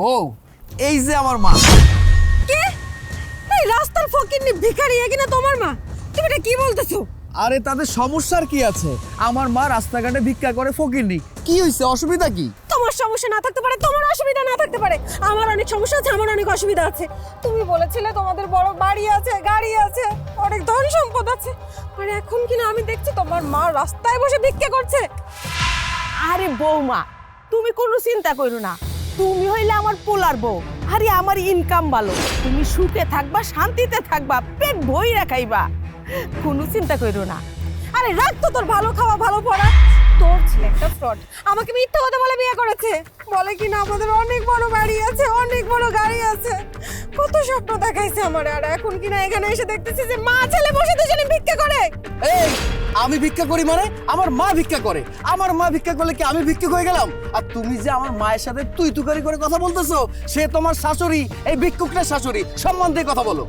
বউ এই যে আমার মা। কে? এই রাস্তার ফকিরনি ভিখারি এ কিনা তোমার মা? তুমি এটা কি বলতেছো? আরে তাদের সমস্যার কি আছে? আমার মা রাস্তাঘাটে ভিক্ষা করে ফকিরনি কি হয়েছে অসুবিধা কি? তোমার সমস্যা না থাকতে পারে তোমার অসুবিধা না থাকতে পারে। আমার অনেক সমস্যা আছে আমার অনেক অসুবিধা আছে। তুমি বলেছিলে তোমাদের বড় বাড়ি আছে গাড়ি আছে অনেক ধন সম্পদ আছে। আর এখন কিনা আমি দেখছি তোমার মা রাস্তায় বসে ভিক্ষা করছে? আরে বৌমা তুমি কোনো চিন্তা করো না। তুমি হইলে আমার পোলার বউ, আরে আমার ইনকাম ভালো। তুমি সুখে থাকবা, শান্তিতে থাকবা, পেট বই রাখাইবা কোনো চিন্তা করো না। আরে রাখ তো তোর ভালো খাওয়া, ভালো পড়া। তোর ছেলে একটা ফ্রড আমাকে মিথ্যা কথা বলে বিয়ে করেছে। বলে কিনা আমাদের অনেক বড় বাড়ি আছে অনেক বড় গাড়ি আছে। কত স্বপ্ন দেখাইছে আমার আর এখন কিনা এখানে এসে দেখতেছি যে মা ছেলে বসে দুজনে ভিক্ষা করে। এই আমি ভিক্ষা করি মানে? আমার মা ভিক্ষা করে। আমার মা ভিক্ষা করলে কি আমি ভিক্ষুক হয়ে গেলাম? আর তুমি যে আমার মায়ের সাথে তুই তুকারি করে কথা বলতেছো সে তোমার শাশুড়ি এই ভিক্ষুকটা শাশুড়ি সম্মান দিয়ে কথা বলো।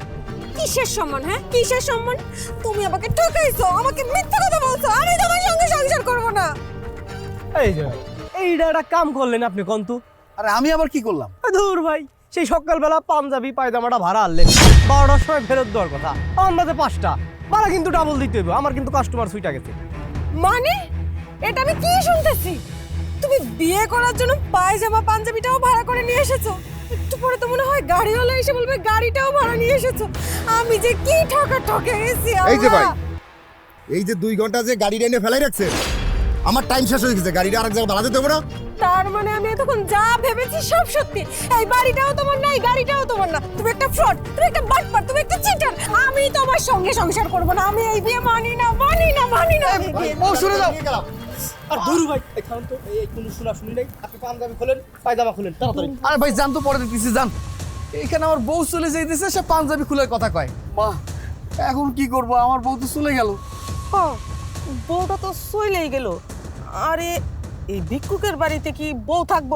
কিসের সম্মান হ্যাঁ? কিসের সম্মান? তুমি আমাকে ঠকাইছো আমাকে মিথ্যা কথা বলছো আমি তোমার সঙ্গে সংসার করব না। এই যে এইটা একটা কাম করলেন আপনি কন্তু। আরে আমি আবার কি করলাম? ধুর ভাই সেই সকালবেলা পাঞ্জাবি পায়জামাটা ভাড়া আনলেন। বারোটার সময় ফেরত দেওয়ার কথা। আমার মাঝে পাঁচটা। ভাড়া কিন্তু ডাবল দিতে হবে আমার কিন্তু কাস্টমার সুইটা গেছে। মানে? এটা আমি কি শুনতেছি? তুমি বিয়ে করার জন্য পায়জামা পাঞ্জাবিটাও ভাড়া করে নিয়ে এসেছ। একটু পরে তো মনে হয় গাড়িওয়ালা এসে বলবে গাড়িটাও ভাড়া নিয়ে এসেছ। আমি যে কি ঠকা ঠকে গেছি এই যে ভাই এই যে দুই ঘণ্টা যে গাড়িটা এনে ফেলাই রাখছে আমার টাইম শেষ হয়ে গেছে গাড়িটা আরেক জায়গায় ভাড়া দিতে হবে না? তার মানে আমি এতক্ষণ যা ভেবেছি সব সত্যি। এই বাড়িটাও তোমার না এই গাড়িটাও তোমার না। তুমি একটা ফ্রড তুমি একটা বাটপার তুমি একটা চিটার আমি তোমার সঙ্গে সংসার করব না আমি এই বিয়ে মানি না মানি না মানি না। ও শুনে যাও। আর ধুর ভাই এই খান তো এই কোনো শোনা শুনি নাই। আপনি পাঞ্জাবি খোলেন পায়জামা খুলেন তাড়াতাড়ি। আরে ভাই জান তো পরে দিতেছি জান এখানে আমার বউ চলে যাইতেছে সে পাঞ্জাবি খুলে কথা কয়। মা এখন কি করব? আমার বউ তো চলে গেল। হ, বউটা তো সইলেই গেল। আরে এই ভিক্ষুকের বাড়িতে কি বউ থাকব?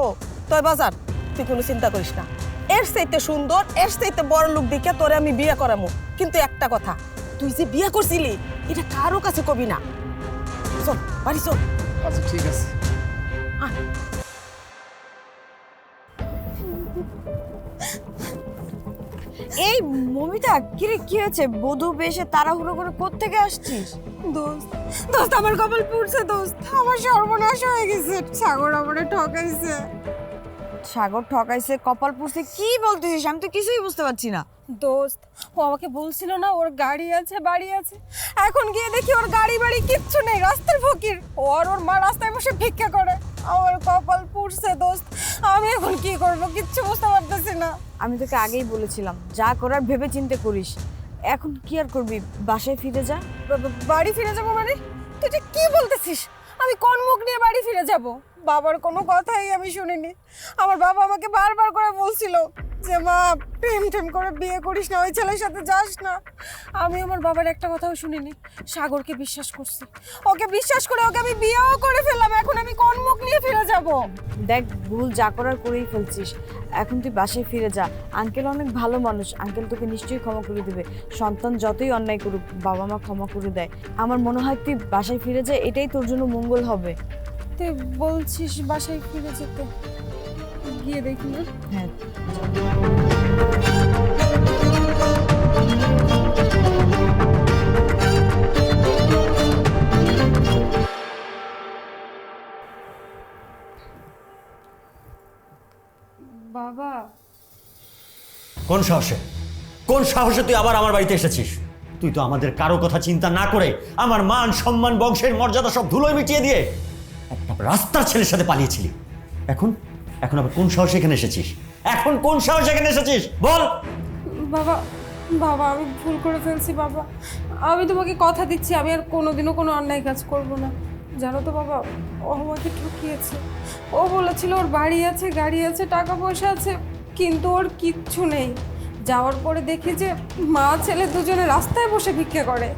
তোর বাজার তুই কোনো চিন্তা করিস না। এর চাইতে সুন্দর এর চাইতে বড় লোক দেখে তোরে আমি বিয়ে করামো। কিন্তু একটা কথা তুই যে বিয়ে করছিলি এটা কারও কাছে কবি না। চল বাড়ি চল। আচ্ছা ঠিক আছে। এই মমিতা কিরে কি হয়েছে? বধূ বেশে তাড়াহুড়ো করে কোত্থেকে আসছিস? দোস্ত দোস্ত আমার কপাল পুড়ছে দোস্ত। আমার সর্বনাশ হয়ে গেছে। সাগর আমারে ঠকাইছে। সাগর ঠকাইছে কপাল পুষছে কি বলতেছিস? আমি তো কিছুই বুঝতে পারছি না। দোস্ত ও আমাকে বলছিল না ওর গাড়ি আছে বাড়ি আছে। এখন গিয়ে দেখি ওর গাড়ি বাড়ি কিচ্ছু নেই রাস্তার ফকির। ও আর ওর মা রাস্তায় বসে ভিক্ষা করে। আমার কপাল পুড়ছে দোস্ত। আমি এখন কি করব? কিচ্ছু বুঝতে পারতেছি না। আমি তোকে আগেই বলেছিলাম যা করার ভেবে চিন্তে করিস। এখন কি আর করবি? বাসায় ফিরে যা। বাড়ি ফিরে যাব মানে? তুই কি বলতেছিস? আমি কোন মুখ নিয়ে বাড়ি ফিরে যাব? বাবার কোনো কথাই আমি শুনিনি। আমার বাবা আমাকে বারবার করে বলছিল যে মা প্রেম টেম করে বিয়ে করিস না ওই ছেলের সাথে যাস না। আমি আমার বাবার একটা কথাও শুনিনি। সাগরকে বিশ্বাস করছি। ওকে বিশ্বাস করে ওকে আমি বিয়েও করে ফেললাম। এখন আমি কোন মুখ নিয়ে ফিরে যাব? দেখ ভুল যা করার করেই ফেলছিস। এখন তুই বাসায় ফিরে যা। আঙ্কেল অনেক ভালো মানুষ। আঙ্কেল তোকে নিশ্চয়ই ক্ষমা করে দেবে। সন্তান যতই অন্যায় করুক বাবা মা ক্ষমা করে দেয়। আমার মনে হয় তুই বাসায় ফিরে যা এটাই তোর জন্য মঙ্গল হবে। তুই বলছিস বাসায় ফিরে যেতে। গিয়ে দেখি না? হ্যাঁ। বাবা। কোন সাহসে? কোন সাহসে তুই আবার আমার বাড়িতে এসেছিস? তুই তো আমাদের কারও কথা চিন্তা না করে আমার মান সম্মান বংশের মর্যাদা সব ধুলোয় মিটিয়ে দিয়ে একটা রাস্তার ছেলের সাথে পালিয়েছিলি। এখন এখন আবার কোন সাহসে এখানে এসেছিস? এখন কোন সাহসে এখানে এসেছিস? বল। বাবা বাবা, আমি ভুল করে ফেলছি, বাবা। আমি তোমাকে কথা দিচ্ছি, আমি আর কোনোদিনও কোনো অন্যায় কাজ করব না। জানো তো বাবা, ও আমাকে ঠকিয়েছে। ও বলেছিল ওর বাড়ি আছে, গাড়ি আছে, টাকা পয়সা আছে, কিন্তু ওর কিচ্ছু নেই। যাওয়ার পরে দেখি যে মা, ছেলে দুজনে রাস্তায় বসে ভিক্ষে করে।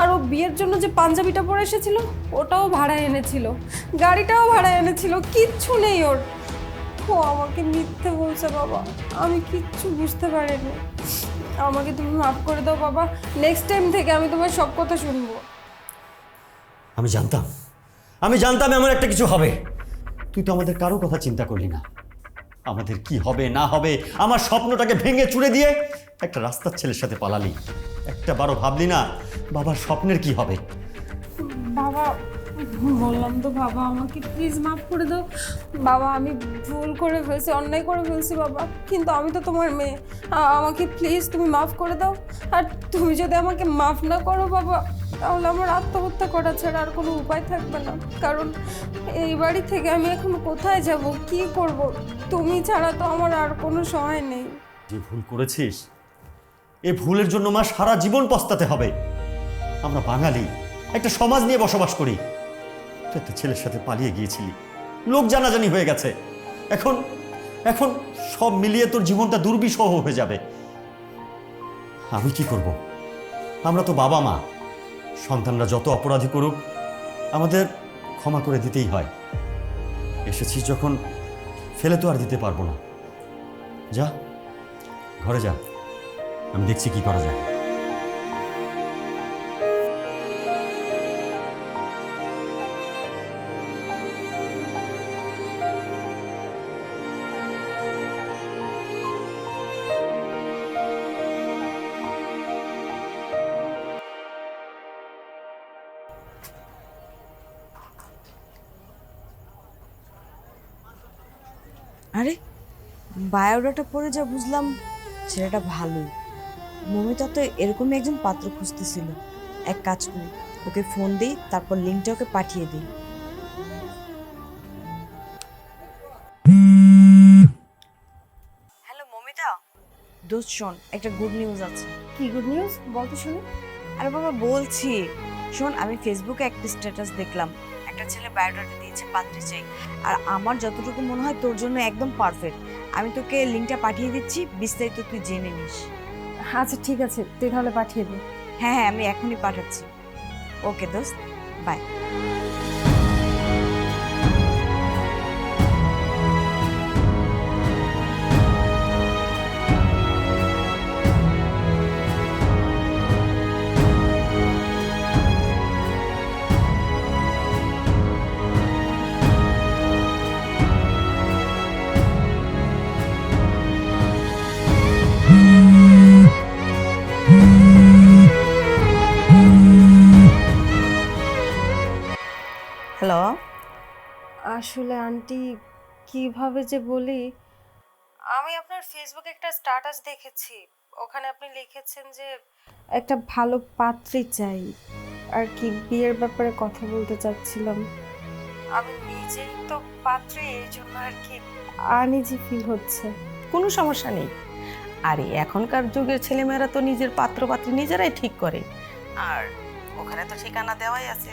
আর ও বিয়ের জন্য যে পাঞ্জাবিটা পরে এসেছিল, ওটাও ভাড়া এনেছিল। গাড়িটাও ভাড়া এনেছিল, কিচ্ছু নেই ওর। ও আমাকে মিথ্যে বলছে বাবা। আমি কিচ্ছু বুঝতে পারিনি। আমাকে তুমি মাফ করে দাও বাবা। নেক্সট টাইম থেকে আমি তোমার সব কথা শুনব। আমি জানতাম। আমি জানতাম এমন একটা কিছু হবে। তুই তো আমাদের কারও কথা চিন্তা করলি না। আমাদের কি হবে না হবে আমার স্বপ্নটাকে ভেঙে চুড়ে দিয়ে একটা রাস্তার ছেলের সাথে পালালি। একটা বারো ভাবলি না বাবার স্বপ্নের কি হবে? বাবা বললাম তো, বাবা, আমাকে প্লিজ মাফ করে দাও। বাবা, আমি ভুল করে ফেলছি, অন্যায় করে ফেলছি, বাবা। কিন্তু আমি তো তোমার মেয়ে। আমাকে প্লিজ তুমি মাফ করে দাও। আর তুমি যদি আমাকে মাফ না করো, বাবা, তাহলে আমার আত্মহত্যা করা ছাড়া আর কোনো উপায় থাকবে না। কারণ এই বাড়ি থেকে আমি এখন কোথায় যাব, কি করব? তুমি ছাড়া তো আমার আর কোনো সহায় নেই। যে ভুল করেছিস, এ ভুলের জন্য মা সারা জীবন পস্তাতে হবে। আমরা বাঙালি, একটা সমাজ নিয়ে বসবাস করি। তুই একটা ছেলের সাথে পালিয়ে গিয়েছিলি। লোক জানাজানি হয়ে গেছে। এখন এখন সব মিলিয়ে তোর জীবনটা দুর্বিষহ হয়ে যাবে। আমি কি করব? আমরা তো বাবা মা। সন্তানরা যত অপরাধী করুক, আমাদের ক্ষমা করে দিতেই হয়। এসেছিস যখন, ফেলে তো আর দিতে পারব না। যা, ঘরে যা। আমি দেখছি কি করা যায়। আরে বায়োডাটা পড়ে যা বুঝলাম ছেলেটা ভালোই মমিতা তো এরকমই একজন পাত্র খুঁজতেছিল। এক কাজ করি ওকে ফোন দিই তারপর লিঙ্কটা ওকে পাঠিয়ে দিই। হ্যালো মমিতা? দোস্ত শোন একটা গুড নিউজ আছে। কি গুড নিউজ বলতে শুনি। আরে বাবা বলছি। শোন আমি ফেসবুকে একটা স্ট্যাটাস দেখলাম। একটা ছেলে বায়োডাটা দিয়েছে পাত্রে চাই। আর আমার যতটুকু মনে হয় তোর জন্য একদম পারফেক্ট আমি তোকে লিঙ্কটা পাঠিয়ে দিচ্ছি বিস্তারিত তুই জেনে নিস। আচ্ছা ঠিক আছে। তুই তাহলে পাঠিয়ে দে। হ্যাঁ হ্যাঁ আমি এখনই পাঠাচ্ছি। ওকে দোস্ত বাই আসলে আন্টি, কীভাবে যে বলি? আমি আপনার ফেসবুকে একটা স্ট্যাটাস দেখেছি। ওখানে আপনি লিখেছেন যে, একটা ভালো পাত্রী চাই। আর কি, বিয়ের ব্যাপারে কথা বলতে চাচ্ছিলাম। আমি নিজেই তো পাত্রী এই জন্য আর কি, আনইজি ফিল হচ্ছে। কোনো সমস্যা নেই। আরে, এখনকার যুগের ছেলেমেয়েরা তো নিজের পাত্র পাত্রী নিজেরাই ঠিক করে। আর ওখানে তো ঠিকানা দেওয়াই আছে।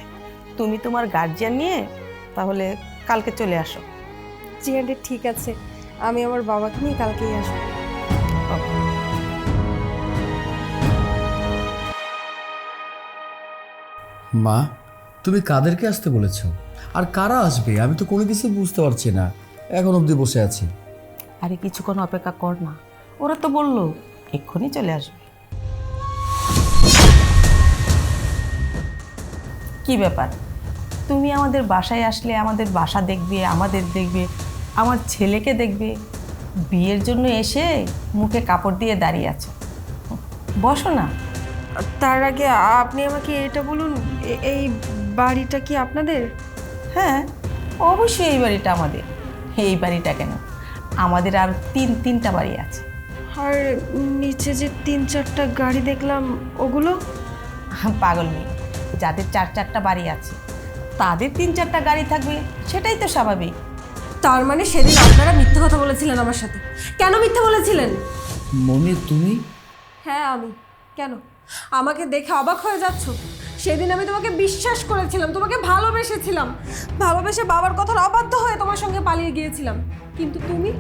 তুমি তোমার গার্জিয়ান নিয়ে তাহলে কালকে চলে আসো। জি আন্টি ঠিক আছে। আমি আমার বাবাকে নিয়ে কালকেই আসব। মা তুমি কাদেরকে আসতে বলেছ? আর কারা আসবে? আমি তো কোনো কিছু বুঝতে পারছি না। এখন অবধি বসে আছি। আরে কিছুক্ষণ অপেক্ষা কর না ওরা তো বলল এক্ষুনি চলে আসবে। কি ব্যাপার? তুমি আমাদের বাসায় আসলে আমাদের বাসা দেখবে আমাদের দেখবে আমার ছেলেকে দেখবে বিয়ের জন্য এসে মুখে কাপড় দিয়ে দাঁড়িয়ে আছে। বসো না। তার আগে আপনি আমাকে এটা বলুন এই বাড়িটা কি আপনাদের? হ্যাঁ অবশ্যই এই বাড়িটা আমাদের। এই বাড়িটা কেন? আমাদের আর তিন তিনটা বাড়ি আছে। আর নিচে যে তিন চারটা গাড়ি দেখলাম ওগুলো? পাগল নেই যাদের চার চারটা বাড়ি আছে তাদের তিন চারটা গাড়ি থাকবে সেটাই তো স্বাভাবিক। তার মানে সেদিন আপনারা মিথ্যা কথা বলেছিলেন আমার সাথে। কেন মিথ্যা বলেছিলেন? মনে তুমি? হ্যাঁ আমি। কেন? আমাকে দেখে অবাক হয়ে যাচ্ছ? সেদিন আমি তোমাকে বিশ্বাস করেছিলাম তোমাকে ভালোবেসেছিলাম। ভালোবেসে বাবার কথার অবাধ্য হয়ে তোমার সঙ্গে পালিয়ে গিয়েছিলাম। কিন্তু তুমি?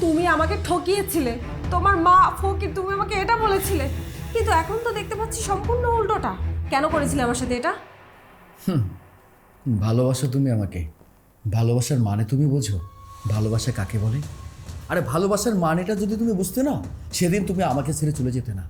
তুমি আমাকে ঠকিয়েছিলে। তোমার মা ফকির তুমি আমাকে এটা বলেছিলে। কিন্তু এখন তো দেখতে পাচ্ছি সম্পূর্ণ উল্টোটা। কেন করেছিলে আমার সাথে এটা? ভালোবাসো তুমি আমাকে। ভালোবাসার মানে তুমি বোঝো। ভালোবাসা কাকে বলে? আরে ভালোবাসার মানেটা যদি তুমি বুঝতে না সেদিন তুমি আমাকে ছেড়ে চলে যেতে না।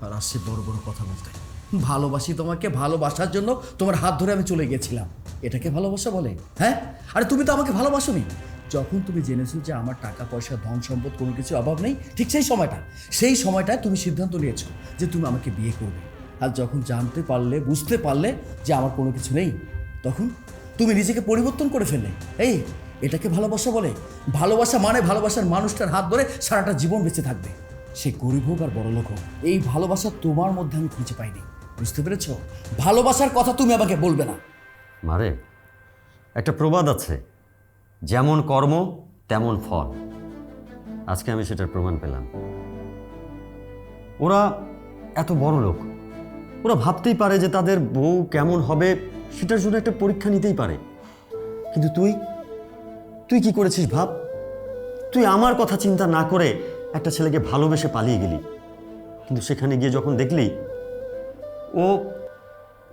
আর আসছে বড় বড় কথা বলতে। ভালোবাসি তোমাকে, ভালোবাসার জন্য তোমার হাত ধরে আমি চলে গেছিলাম। এটাকে ভালোবাসা বলে হ্যাঁ? আরে তুমি তো আমাকে ভালোবাসো ভালোবাসোনি। যখন তুমি জেনেছো যে আমার টাকা, পয়সা, ধন, সম্পদ কোনো কিছু অভাব নেই, ঠিক সেই সময়টা, সেই সময়টায় তুমি সিদ্ধান্ত নিয়েছো যে তুমি আমাকে বিয়ে করবে। আর যখন জানতে পারলে, বুঝতে পারলে যে আমার কোনো কিছু নেই, তখন তুমি নিজেকে পরিবর্তন করে ফেললে। এই, এটাকে ভালোবাসা বলে। ভালোবাসা মানে ভালোবাসার মানুষটার হাত ধরে সারাটা জীবন বেঁচে থাকবে। সে গরিব হোক আর বড়লোক হোক, এই ভালোবাসা তোমার মধ্যে আমি খুঁজে পাইনি। বুঝতে পেরেছ? ভালোবাসার কথা তুমি আমাকে বলবে না। মারে, একটা প্রবাদ আছে। যেমন কর্ম, তেমন ফল। আজকে আমি সেটার প্রমাণ পেলাম। ওরা এত বড় লোক ওরা ভাবতেই পারে যে তাদের বউ কেমন হবে, সেটার জন্য একটা পরীক্ষা নিতেই পারে। কিন্তু তুই? তুই কি করেছিস ভাব? তুই আমার কথা চিন্তা না করে একটা ছেলেকে ভালোবেসে পালিয়ে গেলি। কিন্তু সেখানে গিয়ে যখন দেখলি, ও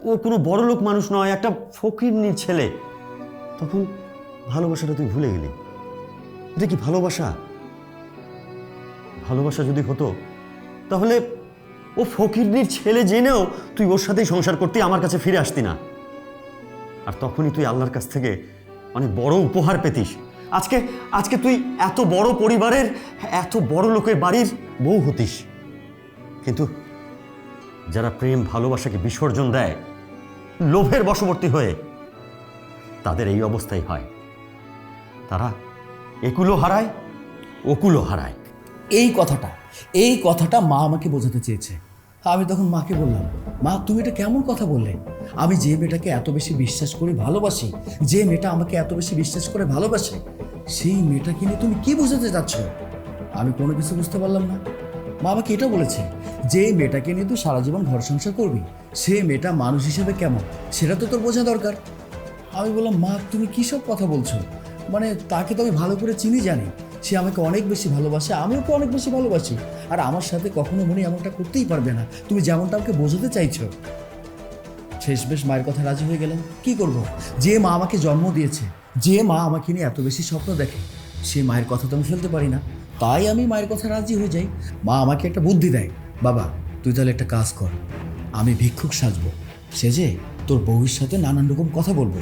ও কোনো বড় লোক মানুষ নয়, একটা ফকিরনির ছেলে, তখন ভালোবাসাটা তুই ভুলে গেলি। এটা কি ভালোবাসা? ভালোবাসা যদি হতো, তাহলে ও ফকিরনির ছেলে জেনেও তুই ওর সাথেই সংসার করতে আমার কাছে ফিরে আসতি না। আর তখনই তুই আল্লাহর কাছ থেকে অনেক বড় উপহার পেতিস। আজকে আজকে তুই এত বড় পরিবারের, এত বড় লোকের বাড়ির বউ হতিস। কিন্তু যারা প্রেম, ভালোবাসাকে বিসর্জন দেয়, লোভের বশবর্তী হয়ে, তাদের এই অবস্থাই হয়। তারা একুলো হারায় ওকুলো হারায়। এই কথাটা এই কথাটা মা আমাকে বোঝাতে চেয়েছে। আমি তখন মাকে বললাম, মা, তুমি এটা কেমন কথা বললে? আমি যে মেয়েটাকে এত বেশি বিশ্বাস করে ভালোবাসি, যে মেয়েটা আমাকে এত বেশি বিশ্বাস করে ভালোবাসে, সেই মেয়েটাকে নিয়ে তুমি কি বোঝাতে চাচ্ছ? আমি কোনো কিছু বুঝতে পারলাম না। মা আমাকে এটা বলেছে, যে মেয়েটাকে নিয়ে তুই সারা জীবন ঘর সংসার করবি, সে মেয়েটা মানুষ হিসেবে কেমন? সেটা তো তোর বোঝা দরকার। আমি বললাম, মা, তুমি কী সব কথা বলছো? মানে তাকে তো আমি ভালো করে চিনি, জানি। সে আমাকে অনেক বেশি ভালোবাসে, আমিও তো অনেক বেশি ভালোবাসি। আর আমার সাথে কখনো মনে এমনটা করতেই পারবে না। তুমি যেমনটা আমাকে বোঝাতে চাইছো। শেষ বেশ মায়ের কথা রাজি হয়ে গেলেন। কি করব? যে মা আমাকে জন্ম দিয়েছে, যে মা আমাকে নিয়ে এত বেশি স্বপ্ন দেখে, সে মায়ের কথা তো আমি ফেলতে পারি না। তাই আমি মায়ের কথা রাজি হয়ে যাই। মা আমাকে একটা বুদ্ধি দেয়, বাবা, তুই তাহলে একটা কাজ কর। আমি ভিক্ষুক সাজবো। সেজে তোর বউয়ের সাথে নানান রকম কথা বলব।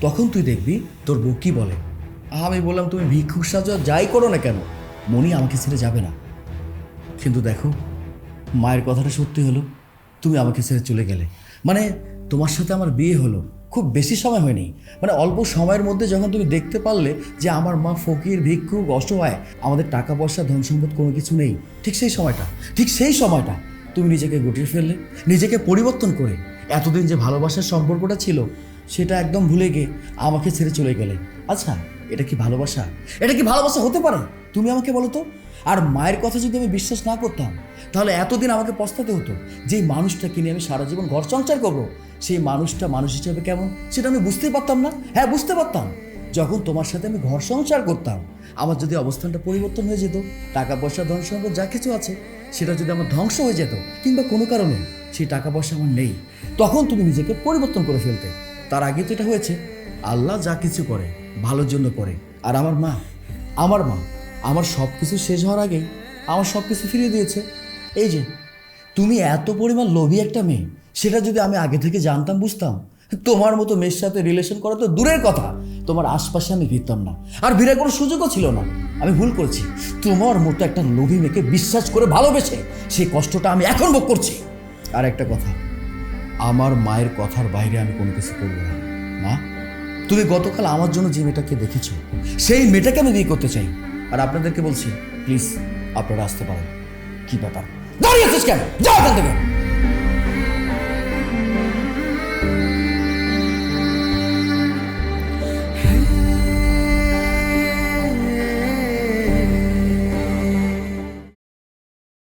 তখন তুই দেখবি তোর বউ কি বলে। আমি বললাম, তুমি ভিক্ষুক সাজো, যাই করো না কেন? মনি আমাকে ছেড়ে যাবে না। কিন্তু দেখো, মায়ের কথাটা সত্যি হলো, তুমি আমাকে ছেড়ে চলে গেলে। মানে তোমার সাথে আমার বিয়ে হলো, খুব বেশি সময় হয়নি। মানে অল্প সময়ের মধ্যে যখন তুমি দেখতে পারলে যে আমার মা ফকির, ভিক্ষুক, অসহায়, আমাদের টাকা পয়সা ধন সম্পদ কোনো কিছু নেই, ঠিক সেই সময়টা, ঠিক সেই সময়টা তুমি নিজেকে গুটিয়ে ফেললে, নিজেকে পরিবর্তন করে। এতদিন যে ভালোবাসার সম্পর্কটা ছিল, সেটা একদম ভুলে গিয়ে আমাকে ছেড়ে চলে গেলে। আচ্ছা এটা কি ভালোবাসা? এটা কি ভালোবাসা হতে পারে? তুমি আমাকে বলো তো। আর মায়ের কথা যদি আমি বিশ্বাস না করতাম, তাহলে এতদিন আমাকে পস্তাতে হতো যেই মানুষটা কিনে আমি সারা জীবন ঘর সংসার করব। সেই মানুষটা মানুষ হিসেবে কেমন? সেটা আমি বুঝতেই পারতাম না। হ্যাঁ বুঝতে পারতাম। যখন তোমার সাথে আমি ঘর সংসার করতাম, আমার যদি অবস্থানটা পরিবর্তন হয়ে যেত টাকা পয়সা ধন সম্পদ যা কিছু আছে, সেটা যদি আমার ধ্বংস হয়ে যেত, কিংবা কোনো কারণে, সেই টাকা পয়সা আমার নেই, তখন তুমি নিজেকে পরিবর্তন করে ফেলতে। তার আগে তো এটা হয়েছে। আল্লাহ যা কিছু করে, ভালোর জন্য করে। আর আমার মা আমার মা, আমার সব কিছু শেষ হওয়ার আগেই আমার সব কিছু ফিরিয়ে দিয়েছে। এই যে, তুমি এত পরিমাণ লোভী একটা মেয়ে, সেটা যদি আমি আগে থেকে জানতাম, বুঝতাম, তোমার মতো মেয়ের সাথে রিলেশন করা তো দূরের কথা। তোমার আশপাশে আমি ফিরতাম না। আর ভিড়ার কোনো সুযোগও ছিল না। আমি ভুল করেছি। তোমার মতো একটা লোভী মেয়েকে বিশ্বাস করে ভালোবেসে সেই কষ্টটা আমি এখন ভোগ করছি। আর একটা কথা আমার মায়ের কথার বাইরে আমি কোনো কিছু করব না। মা, তুমি গতকাল আমার জন্য যে মেয়েটাকে দেখেছ, সেই মেয়েটাকে আমি বিয়ে করতে চাই। আর আপনাদেরকে বলছি, প্লিজ, আপনারা আসতে পারেন। কি ব্যাপার? দাঁড়িয়ে আছিস কেন? যাও এখান থেকে।